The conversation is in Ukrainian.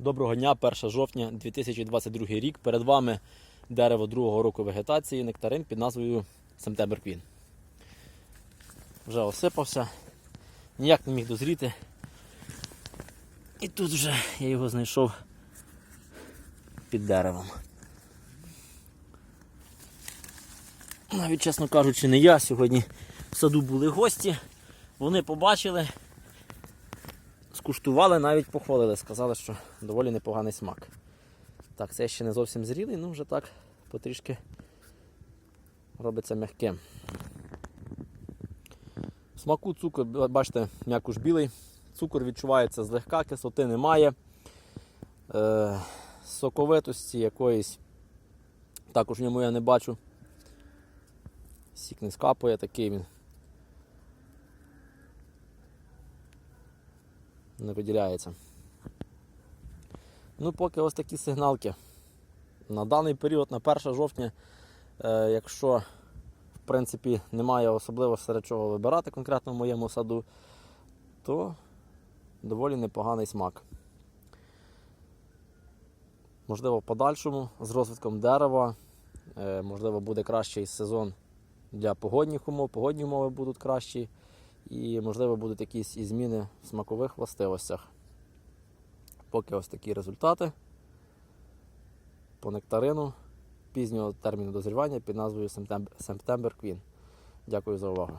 Доброго дня, 1 жовтня 2022 рік. Перед вами дерево другого року вегетації нектарин під назвою Сентембер Квін. Вже осипався, ніяк не міг дозріти. І тут вже я його знайшов під деревом. Навіть, чесно кажучи, не я. Сьогодні в саду були гості. Вони побачили, скуштували, навіть похвалили. Сказали, що доволі непоганий смак. Так, це ще не зовсім зрілий, ну вже так потрішки робиться м'яким. Смаку цукор, бачите, м'якуш білий. Цукор відчувається злегка, кислоти немає. Е, соковитості якоїсь також в ньому я не бачу. Сік не скапує, такий він. Не виділяється. Ну, поки ось такі сигналки. На даний період, на 1 жовтня, е, якщо в принципі немає особливо серед чого вибирати конкретно в моєму саду, то доволі непоганий смак. Можливо, в подальшому з розвитком дерева, е, можливо, буде кращий сезон для погодних умов, погодні умови будуть кращі, і, можливо, будуть якісь і зміни в смакових властивостях. Поки ось такі результати по нектарину пізнього терміну дозрівання під назвою September Queen. Дякую за увагу.